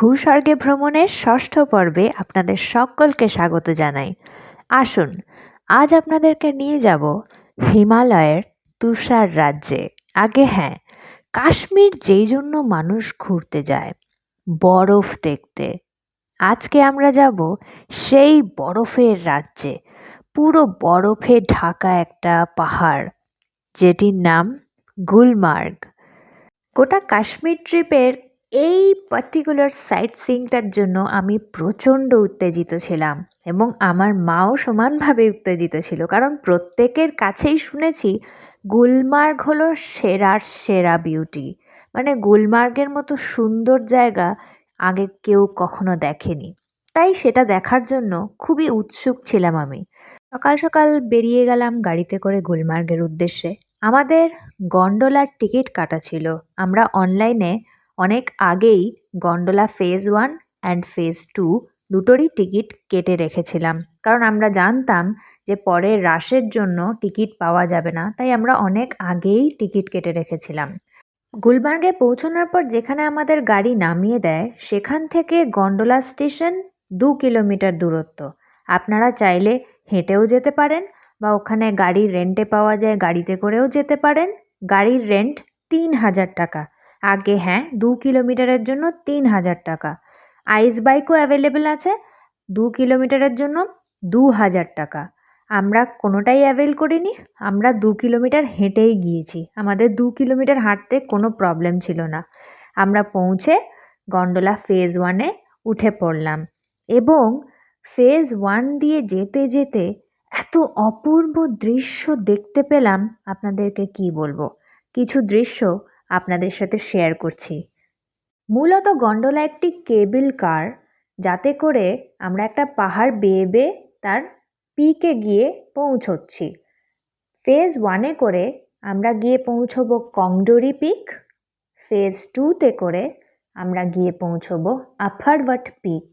ভূস্বর্গে ভ্রমণের ষষ্ঠ পর্বে আপনাদের সকলকে স্বাগত জানাই। আসুন, আজ আপনাদেরকে নিয়ে যাব হিমালয়ের তুষার রাজ্যে। আগে হ্যাঁ কাশ্মীর যেই জন্য মানুষ ঘুরতে যায়, বরফ দেখতে। আজকে আমরা যাব সেই বরফের রাজ্যে, পুরো বরফে ঢাকা একটা পাহাড়, যেটির নাম গুলমার্গ। গোটা কাশ্মীর ট্রিপের এই পার্টিকুলার সাইট সিইংটার জন্য আমি প্রচণ্ড উত্তেজিত ছিলাম এবং আমার মাও সমানভাবে উত্তেজিত ছিল। কারণ প্রত্যেকের কাছেই শুনেছি গুলমার্গ হলো সেরার সেরা বিউটি মানে গুলমার্গের মতো সুন্দর জায়গা আগে কেউ কখনো দেখেনি। তাই সেটা দেখার জন্য খুবই উৎসুক ছিলাম আমি। সকাল সকাল বেরিয়ে গেলাম গাড়িতে করে গুলমার্গের উদ্দেশ্যে। আমাদের গন্ডোলার টিকিট কাটা ছিল। আমরা অনলাইনে অনেক আগেই gondola phase one and phase two দুটোরই টিকিট কেটে রেখেছিলাম। কারণ আমরা জানতাম যে পরের রাশের জন্য টিকিট পাওয়া যাবে না, তাই আমরা অনেক আগেই টিকিট কেটে রেখেছিলাম। গুলমার্গে পৌঁছানোর পর যেখানে আমাদের গাড়ি নামিয়ে দেয়, সেখান থেকে গন্ডোলা স্টেশন দু কিলোমিটার দূরত্ব। আপনারা চাইলে হেঁটেও যেতে পারেন বা ওখানে গাড়ি রেন্টে পাওয়া যায়, গাড়িতে করেও যেতে পারেন। গাড়ির রেন্ট তিন হাজার টাকা। আগে হ্যাঁ দু কিলোমিটারের জন্য তিন হাজার টাকা। আইস বাইকও অ্যাভেলেবেল আছে, দু কিলোমিটারের জন্য দু হাজার টাকা। আমরা কোনোটাই অ্যাভেল করিনি, আমরা দু কিলোমিটার হেঁটেই গিয়েছি। আমাদের দু কিলোমিটার হাঁটতে কোনো প্রবলেম ছিল না। আমরা পৌঁছে গন্ডোলা ফেজ ওয়ানে উঠে পড়লাম এবং ফেজ ওয়ান দিয়ে যেতে যেতে এত অপূর্ব দৃশ্য দেখতে পেলাম। আপনাদেরকে কি বলব? কিছু দৃশ্য আপনাদের সাথে শেয়ার করছি। মূলত গন্ডোলা একটি কেবল কার, যাতে করে আমরা একটা পাহাড় বেয়ে বেয়ে তার পিকে গিয়ে পৌঁছচ্ছি। ফেজ ওয়ানে করে আমরা গিয়ে পৌঁছবো কংডোরি পিক ফেজ টুতে করে আমরা গিয়ে পৌঁছবো আফারওয়াট পিক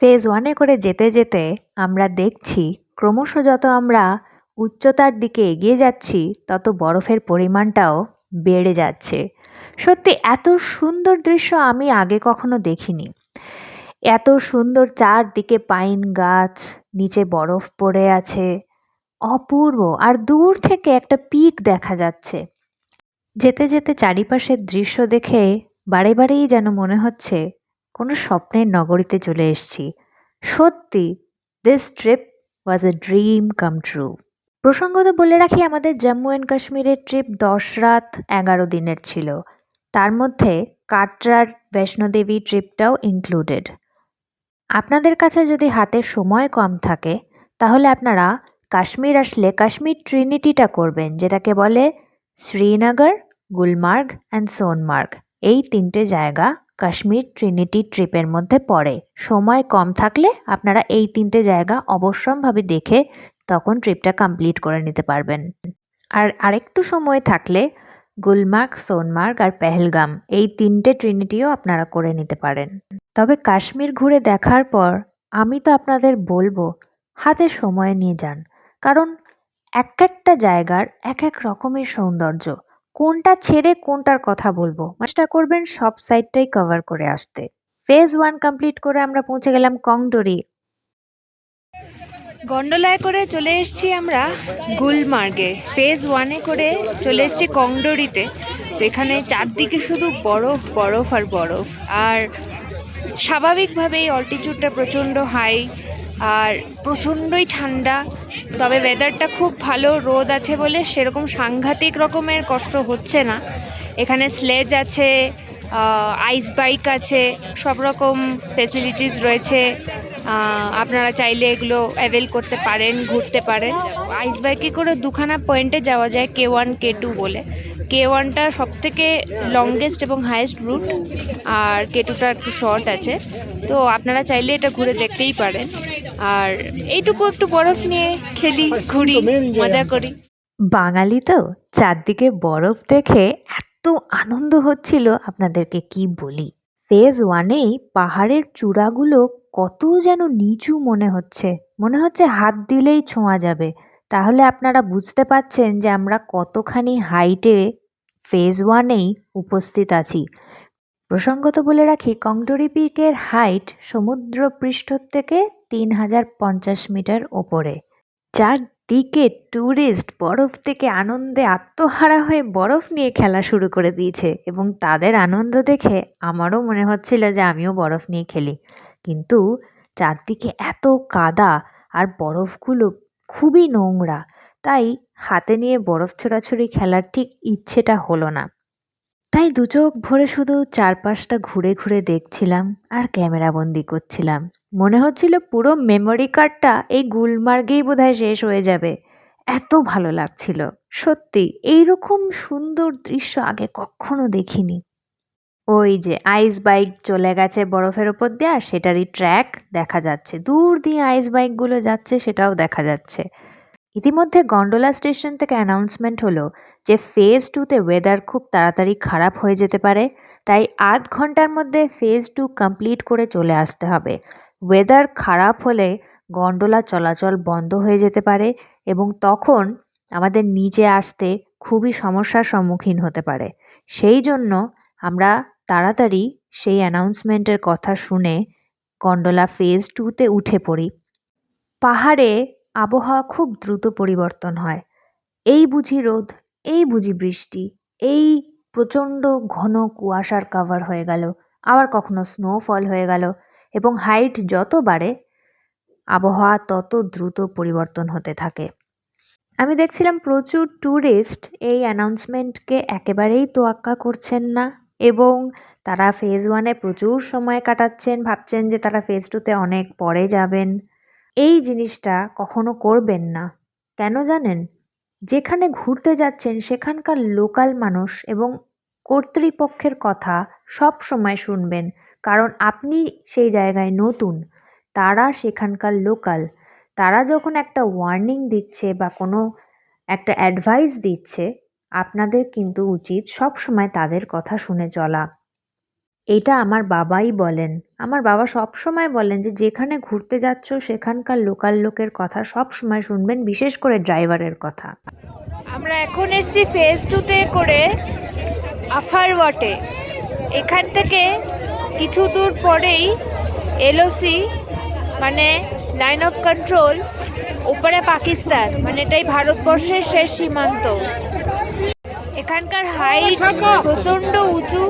ফেজ ওয়ানে করে যেতে যেতে আমরা দেখছি, ক্রমশ যত আমরা উচ্চতার দিকে এগিয়ে যাচ্ছি, তত বরফের পরিমাণটাও বেড়ে যাচ্ছে। সত্যি, এত সুন্দর দৃশ্য আমি আগে কখনো দেখিনি। এত সুন্দর চারদিকে পাইন গাছ, নিচে বরফ পড়ে আছে। অপূর্ব, আর দূর থেকে একটা পিক দেখা যাচ্ছে। যেতে যেতে চারিপাশের দৃশ্য দেখে বারে বারেই যেন মনে হচ্ছে, কোনো স্বপ্নের নগরীতে চলে এসেছি। সত্যি this trip was a dream come true প্রসঙ্গত বলে রাখি, আমাদের জম্মু অ্যান্ড কাশ্মীরের ট্রিপ দশ রাত এগারো দিনের ছিল। তার মধ্যে কাটরার বৈষ্ণোদেবী ট্রিপটাও ইনক্লুডেড আপনাদের কাছে যদি হাতে সময় কম থাকে, তাহলে আপনারা কাশ্মীর আসলে কাশ্মীর ট্রিনিটিটা করবেন, যেটাকে বলে শ্রীনগর, গুলমার্গ অ্যান্ড সোনমার্গ। এই তিনটে জায়গা কাশ্মীর ট্রিনিটি ট্রিপের মধ্যে পড়ে। সময় কম থাকলে আপনারা এই তিনটে জায়গা অবশ্যমভাবে দেখে তখন ট্রিপটা কমপ্লিট করে নিতে পারবেন। আর আরেকটু সময় থাকলে গুলমার্গ, সোনমার্গ আর পেহেলগাম এই তিনটে ট্রিনিটিও আপনারা করে নিতে পারেন। তবে কাশ্মীর ঘুরে দেখার পর আমি তো আপনাদের বলব, হাতে সময় নিয়ে যান। কারণ এক একটা জায়গার এক এক রকমের সৌন্দর্য, কোনটা ছেড়ে কোনটার কথা বলব। চেষ্টা করবেন সব সাইডটাই কভার করে আসতে। ফেজ ওয়ান কমপ্লিট করে আমরা পৌঁছে গেলাম কংডোরি গন্ডোলায় করে চলে এসেছি আমরা গুলমার্গে। ফেজ ওয়ানে করে চলে এসেছি কংডোরিতে। তো এখানে চারদিকে শুধু বরফ বরফ আর বরফ। আর স্বাভাবিকভাবে এই অল্টিটিউডটা প্রচণ্ড হাই আর প্রচণ্ডই ঠান্ডা। তবে ওয়েদারটা খুব ভালো, রোদ আছে বলে সেরকম সাংঘাতিক রকমের কষ্ট হচ্ছে না। এখানে স্লেজ আছে আইস বাইক আছে, সব রকম ফেসিলিটিস রয়েছে। আপনারা চাইলে এগুলো অ্যাভেল করতে পারেন ঘুরতে পারেন। আইস বাইকে করে দুখানা পয়েন্টে যাওয়া যায় কে ওয়ান কে টু বলে। কে ওয়ানটা সব থেকে লংগেস্ট এবং হায়েস্ট রুট আর কে টুটা একটু শর্ট আছে। তো আপনারা চাইলে এটা ঘুরে দেখতেই পারেন। আর এইটুকু একটু বরফ নিয়ে খেলি ঘুরি মজা করি। বাঙালি তো চারদিকে বরফ দেখে এত আনন্দ হচ্ছিল আপনাদেরকে কি বলি? ফেজ ওয়ানেই পাহাড়ের চূড়াগুলো কত যেন নিচু মনে হচ্ছে। মনে হচ্ছে হাত দিলেই ছোঁয়া যাবে। তাহলে আপনারা বুঝতে পাচ্ছেন যে আমরা কতখানি হাইটে ফেজ ওয়ানেই উপস্থিত আছি। প্রসঙ্গত বলে রাখি কংডরি পিকের হাইট সমুদ্র পৃষ্ঠ থেকে তিন হাজার পঞ্চাশ মিটার ওপরে। চারদিকে ট্যুরিস্ট বরফ থেকে আনন্দে আত্মহারা হয়ে বরফ নিয়ে খেলা শুরু করে দিয়েছে এবং তাদের আনন্দ দেখে আমারও মনে হচ্ছিল যে আমিও বরফ নিয়ে খেলি। কিন্তু চারদিকে এত কাদা আর বরফগুলো খুবই নোংরা, তাই হাতে নিয়ে বরফ ছোড়াছুড়ি খেলার ঠিক ইচ্ছেটা হলো না। তাই দু চোখ ভরে শুধু চারপাশটা ঘুরে ঘুরে দেখছিলাম আর ক্যামেরাবন্দি করছিলাম। মনে হচ্ছিল পুরো মেমোরি কার্ডটা এই গুলমার্গেই বোধহয় শেষ হয়ে যাবে। এত ভালো লাগছিল। সত্যি, এইরকম সুন্দর দৃশ্য আগে কখনো দেখিনি। ওই যে আইস বাইক চলে গেছে বরফের ওপর দিয়ে আর সেটারই ট্র্যাক দেখা যাচ্ছে। দূর দিয়ে আইস বাইকগুলো যাচ্ছে, সেটাও দেখা যাচ্ছে। ইতিমধ্যে গন্ডোলা স্টেশন থেকে অ্যানাউন্সমেন্ট হলো যে ফেজ টুতে ওয়েদার খুব তাড়াতাড়ি খারাপ হয়ে যেতে পারে। তাই আধ ঘণ্টার মধ্যে ফেজ টু কমপ্লিট করে চলে আসতে হবে। ওয়েদার খারাপ হলে গন্ডোলা চলাচল বন্ধ হয়ে যেতে পারে এবং তখন আমাদের নিচে আসতে খুবই সমস্যার সম্মুখীন হতে পারে। সেই জন্য আমরা তাড়াতাড়ি সেই অ্যানাউন্সমেন্টের কথা শুনে গন্ডোলা ফেজ টুতে উঠে পড়ি। পাহাড়ে আবহাওয়া খুব দ্রুত পরিবর্তন হয়। এই বুঝি রোদ, এই বুঝি বৃষ্টি, এই প্রচণ্ড ঘন কুয়াশার কাভার হয়ে গেল। আবার কখনো স্নোফল হয়ে গেল। এবং হাইট যত বাড়ে, আবহাওয়া তত দ্রুত পরিবর্তন হতে থাকে। আমি দেখছিলাম প্রচুর ট্যুরিস্ট এই অ্যানাউন্সমেন্টকে একেবারেই তোয়াক্কা করছেন না এবং তারা ফেজ ওয়ানে প্রচুর সময় কাটাচ্ছেন, ভাবছেন যে তারা ফেজ টুতে অনেক পরে যাবেন। এই জিনিসটা কখনো করবেন না। কেন জানেন? যেখানে ঘুরতে যাচ্ছেন সেখানকার লোকাল মানুষ এবং কর্তৃপক্ষের কথা সব সময় শুনবেন। কারণ আপনি সেই জায়গায় নতুন, তারা সেখানকার লোকাল। তারা যখন একটা ওয়ার্নিং দিচ্ছে বা কোনো একটা অ্যাডভাইস দিচ্ছে, আপনাদের কিন্তু উচিত সব সময় তাদের কথা শুনে চলা। এটা আমার বাবাই বলেন। আমার বাবা সব সময় বলেন যে, যেখানে ঘুরতে যাচ্ছ, সেখানকার লোকাল লোকের কথা সব সময় শুনবেন, বিশেষ করে ড্রাইভারের কথা। আমরা এখন এসছি ফেজ টুতে করে আফার ওয়াটে এখান থেকে কিছু দূর পরেই এলওসি মানে লাইন অফ কন্ট্রোল ওপরে পাকিস্তান মানে এটাই ভারতবর্ষের শেষ সীমান্ত। এখানকার হাইট প্রচণ্ড উঁচু,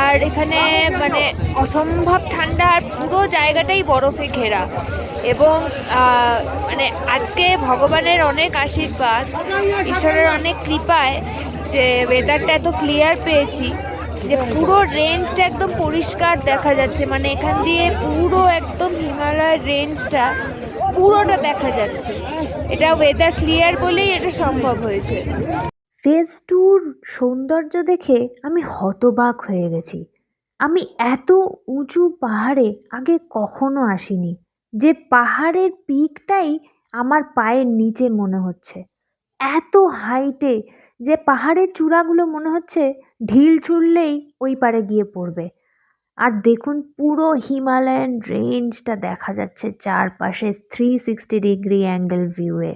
আর এখানে মানে অসম্ভব ঠান্ডা, আর পুরো জায়গাটাই বরফে ঘেরা। এবং মানে আজকে ভগবানের অনেক আশীর্বাদ, ঈশ্বরের অনেক কৃপায় যে ওয়েদারটা এত ক্লিয়ার পেয়েছি। যে পুরো রেঞ্জটা একদম পরিষ্কার দেখা যাচ্ছে। মানে এখান দিয়ে পুরো একদম হিমালয়ের রেঞ্জটা পুরোটা দেখা যাচ্ছে। এটা ওয়েদার ক্লিয়ার বলেই এটা সম্ভব হয়েছে। ফেজ টুর সৌন্দর্য দেখে আমি হতবাক হয়ে গেছি। আমি এত উঁচু পাহাড়ে আগে কখনো আসিনি। যে পাহাড়ের পিকটাই আমার পায়ের নিচে মনে হচ্ছে। এত হাইটে যে পাহাড়ের চূড়াগুলো মনে হচ্ছে ঢিল ছুড়লেই ওই পারে গিয়ে পড়বে। আর দেখুন পুরো হিমালয়ান রেঞ্জটা দেখা যাচ্ছে চারপাশে থ্রি সিক্সটি ডিগ্রি অ্যাঙ্গেল ভিউয়ে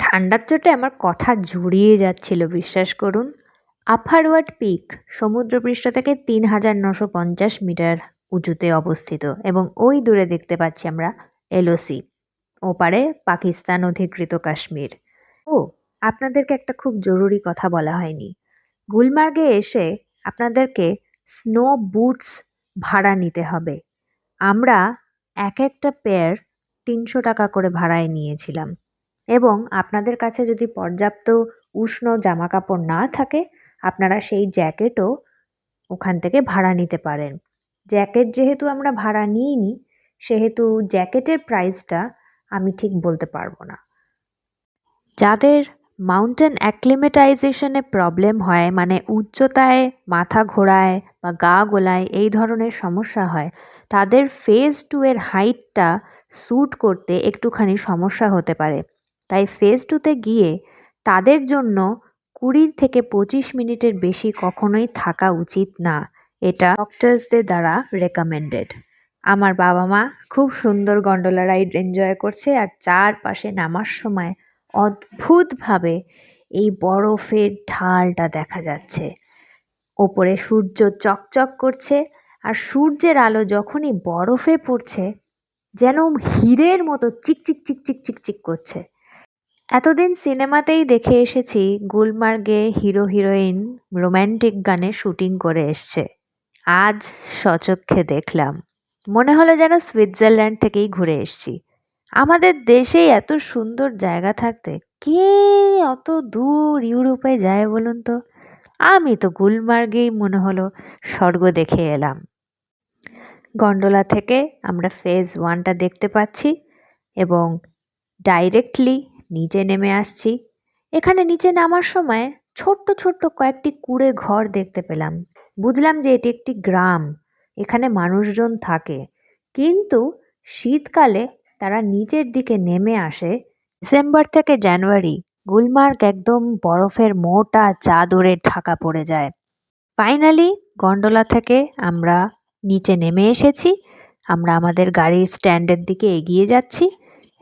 ঠান্ডার চোটে আমার কথা জুড়িয়ে যাচ্ছিল, বিশ্বাস করুন। আফারওয়ার্ড পিক সমুদ্রপৃষ্ঠ থেকে তিন হাজার নশো পঞ্চাশ মিটার উঁচুতে অবস্থিত এবং ওই দূরে দেখতে পাচ্ছি আমরা এলওসি, ওপারে পাকিস্তান অধিকৃত কাশ্মীর। ও, আপনাদেরকে একটা খুব জরুরি কথা বলা হয়নি। গুলমার্গে এসে আপনাদেরকে স্নো বুটস ভাড়া নিতে হবে। আমরা এক একটা পেয়ার তিনশো টাকা করে ভাড়ায় নিয়েছিলাম। এবং আপনাদের কাছে যদি পর্যাপ্ত উষ্ণ জামা কাপড় না থাকে, আপনারা সেই জ্যাকেটও ওখান থেকে ভাড়া নিতে পারেন। জ্যাকেট যেহেতু আমরা ভাড়া নিইনি, সেহেতু জ্যাকেটের প্রাইসটা আমি ঠিক বলতে পারব না। যাদের মাউন্টেন অ্যাক্লিমেটাইজেশনে প্রবলেম হয় মানে উচ্চতায় মাথা ঘোরায় বা গা গোলায়, এই ধরনের সমস্যা হয়। তাদের ফেজ টু এর হাইটটা স্যুট করতে একটুখানি সমস্যা হতে পারে। তাই ফেজ টুতে গিয়ে তাদের জন্য কুড়ি থেকে পঁচিশ মিনিটের বেশি কখনোই থাকা উচিত না। এটা ডক্টরসদের দ্বারা রেকমেন্ডেড। আমার বাবা মা খুব সুন্দর গন্ডোলা রাইড এনজয় করছে আর চারপাশে নামার সময় অদ্ভুতভাবে এই বরফের ঢালটা দেখা যাচ্ছে। ওপরে সূর্য চকচক করছে আর সূর্যের আলো যখনই বরফে পড়ছে, যেন হীরের মতো চিকচিক চিকচিক চিকচিক করছে। এতদিন সিনেমাতেই দেখে এসেছি গুলমার্গে হিরো হিরোইন রোম্যান্টিক গানে শুটিং করে এসছে। আজ সচক্ষে দেখলাম। মনে হলো যেন সুইজারল্যান্ড থেকেই ঘুরে এসছি। আমাদের দেশেই এত সুন্দর জায়গা থাকতে কে অত দূর ইউরোপে যায় বলুন তো? আমি তো গুলমার্গেই মনে হলো স্বর্গ দেখে এলাম। গন্ডোলা থেকে আমরা ফেজ ওয়ানটা দেখতে পাচ্ছি এবং ডাইরেক্টলি নিচে নেমে আসছি। এখানে নিচে নামার সময় ছোট্ট ছোট্ট কয়েকটি কুড়ে ঘর দেখতে পেলাম। বুঝলাম যে এটি একটি গ্রাম, এখানে মানুষজন থাকে। কিন্তু শীতকালে তারা নিচের দিকে নেমে আসে। ডিসেম্বর থেকে জানুয়ারি, গুলমার্গ একদম বরফের মোটা চাদরে ঢাকা পড়ে যায়। ফাইনালি গন্ডোলা থেকে আমরা নিচে নেমে এসেছি। আমরা আমাদের গাড়ির স্ট্যান্ডের দিকে এগিয়ে যাচ্ছি।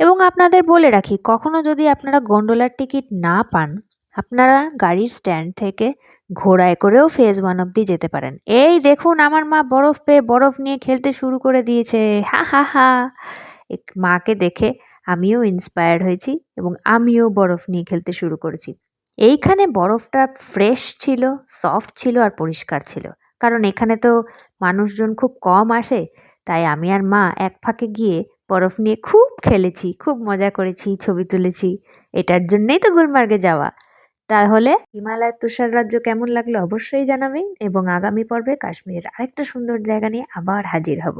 এবং আপনাদের বলে রাখি, কখনো যদি আপনারা গন্ডোলার টিকিট না পান, আপনারা গাড়ির স্ট্যান্ড থেকে ঘোড়ায় করেও ফেজ ওয়ান অব্দি যেতে পারেন। এই দেখুন, আমার মা বরফ পেয়ে বরফ নিয়ে খেলতে শুরু করে দিয়েছে। হা হা হা। মাকে দেখে আমিও ইন্সপায়ার্ড হয়েছি এবং আমিও বরফ নিয়ে খেলতে শুরু করেছি। এইখানে বরফটা ফ্রেশ ছিল সফট ছিল আর পরিষ্কার ছিল। কারণ এখানে তো মানুষজন খুব কম আসে, তাই আমি আর মা এক ফাঁকে গিয়ে বরফ নিয়ে খুব খেলেছি, খুব মজা করেছি, ছবি তুলেছি। এটার জন্যেই তো গুলমার্গে যাওয়া। তাহলে হিমালয়ের তুষার রাজ্য কেমন লাগল অবশ্যই জানাবেন এবং আগামী পর্বে কাশ্মীরের আরেকটা সুন্দর জায়গা নিয়ে আবার হাজির হব।